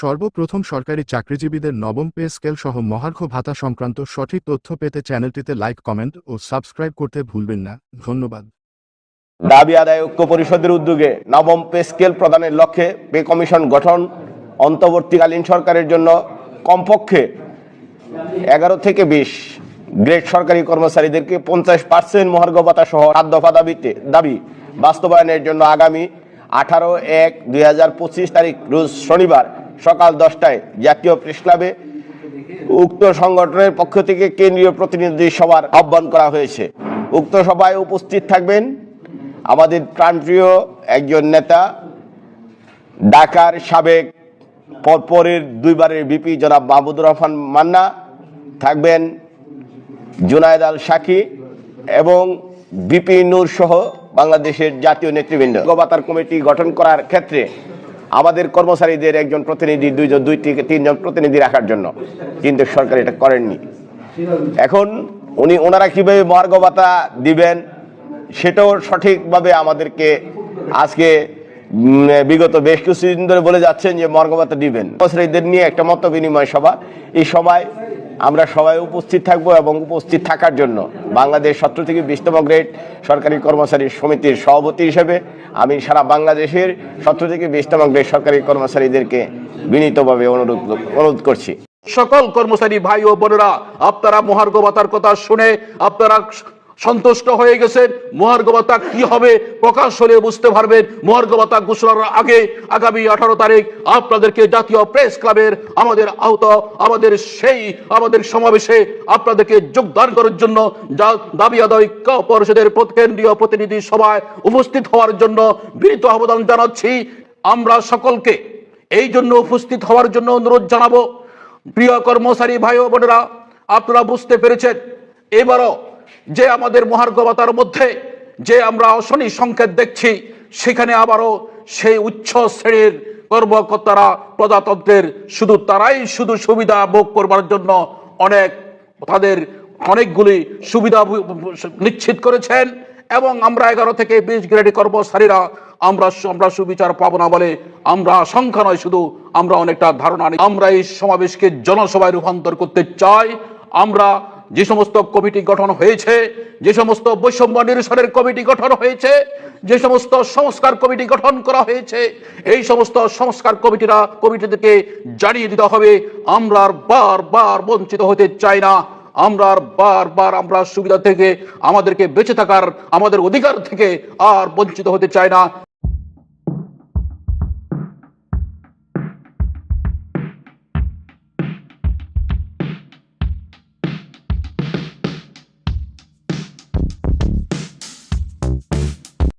সর্বপ্রথম সরকারি চাকরিজীবীদের নবম পে স্কেল সহ মহার্ঘ ভাতা সংক্রান্ত সঠিক তথ্য পেতে চ্যানেলটিতে লাইক, কমেন্ট ও সাবস্ক্রাইব করতে ভুলবেন না। ধন্যবাদ। দাবি আদায় ঐক্য পরিষদের উদ্যোগে নবম পে স্কেল প্রদানের লক্ষ্যে পে কমিশন গঠন অন্তর্বর্তীকালীন সরকারের জন্য কমপক্ষে এগারো থেকে বিশ গ্রেড সরকারি কর্মচারীদেরকে পঞ্চাশ পার্সেন্ট মহার্ঘ ভাতা সহ সাত দফা দাবিতে দাবি বাস্তবায়নের জন্য আগামী আঠারো এক দুই তারিখ, রোজ শনিবার সকাল দশটায় জাতীয় প্রেস ক্লাবে উক্ত সংগঠনের পক্ষ থেকে কেন্দ্রীয় প্রতিনিধি সভার আহ্বান করা হয়েছে। উক্ত সভায় উপস্থিত থাকবেন আমাদের প্রান্তীয় একজন নেতা, ঢাকার সাবেক পরপরের দুইবারের বিপি জনাব মাহমুদুর রহমান মান্না, থাকবেন জুনায়দ আল সাকি এবং বিপি নূর সহ বাংলাদেশের জাতীয় নেতৃবৃন্দ। গবাতার কমিটি গঠন করার ক্ষেত্রে আমাদের কর্মচারীদের একজন প্রতিনিধি, দুইজন, দুই থেকে তিনজন প্রতিনিধি রাখার জন্য। কিন্তু সরকার এটা করেননি। এখন উনি ওনারা কীভাবে মহার্ঘ ভাতা দিবেন, সেটাও সঠিকভাবে আমাদেরকে আজকে বিগত বেশ কিছুদিন ধরে বলে যাচ্ছেন যে মর্গবাতা দিবেন। কর্মচারীদের নিয়ে একটা মত বিনিময় সভা। এই সভায় আমরা সবাই উপস্থিত থাকব এবং উপস্থিত থাকার জন্য বাংলাদেশ সত্র থেকে বিশতম গ্রেড সরকারি কর্মচারী সমিতির সভাপতি হিসেবে আমি সারা বাংলাদেশের সত্র থেকে বিশতম গ্রেড সরকারি কর্মচারীদেরকে বিনীতভাবে অনুরোধ অনুরোধ করছি। সকল কর্মচারী ভাই ও বোনেরা, আপনারা মহার্ঘবতার কথা শুনে আপনারা সন্তুষ্ট হয়ে গেছেন। মহার্ঘ ভাতা কি হবে প্রকাশ হলে বুঝতে পারবেন। মহার্ঘ ভাতা ঘোষণার আগে আগামী আঠারো তারিখ আপনাদেরকে জাতীয় প্রেস ক্লাবের আমাদের আহত আমাদের সেই, আমাদের সমাবেশে আপনাদেরকে যোগদান করার জন্য দাবি আদায় পরিষদের কেন্দ্রীয় প্রতিনিধি সভায় উপস্থিত হওয়ার জন্য বিনীত আবেদন জানাচ্ছি। আমরা সকলকে এই জন্য উপস্থিত হওয়ার জন্য অনুরোধ জানাব। প্রিয় কর্মচারী ভাই বোনেরা, আপনারা বুঝতে পেরেছেন। এবারও যে আমাদের মহার্ঘ ভাতার মধ্যে যে আমরা অশনি সংকেত দেখছি, সেখানে আবারও সেই উচ্চ শ্রেণির কর্মকর্তারা, প্রজাতন্ত্রের শুধু তারাই শুধু সুবিধা ভোগ করবার জন্য অনেক তাদের অনেকগুলি সুবিধা নিশ্চিত করেছেন এবং আমরা এগারো থেকে বিশ গ্রেড কর্মচারীরা আমরা আমরা সুবিচার পাবো না বলে আমরা সংখ্যা নয়, শুধু আমরা অনেকটা ধারণা নিই। আমরা এই সমাবেশকে জনসভায় রূপান্তর করতে চাই। আমরা যে সমস্ত কমিটি গঠন হয়েছে, যে সমস্ত বৈষম্য নিরসনের কমিটি গঠন হয়েছে, যে সমস্ত সংস্কার কমিটি গঠন করা হয়েছে, এই সমস্ত সংস্কার কমিটিরা, কমিটিদেরকে জানিয়ে দিতে হবে, আমরা আর বারবার বঞ্চিত হতে চাই না, আমরা আর বারবার আমরা সুবিধা থেকে, আমাদেরকে বেঁচে থাকার, আমাদের অধিকার থেকে আর বঞ্চিত হতে চাই না।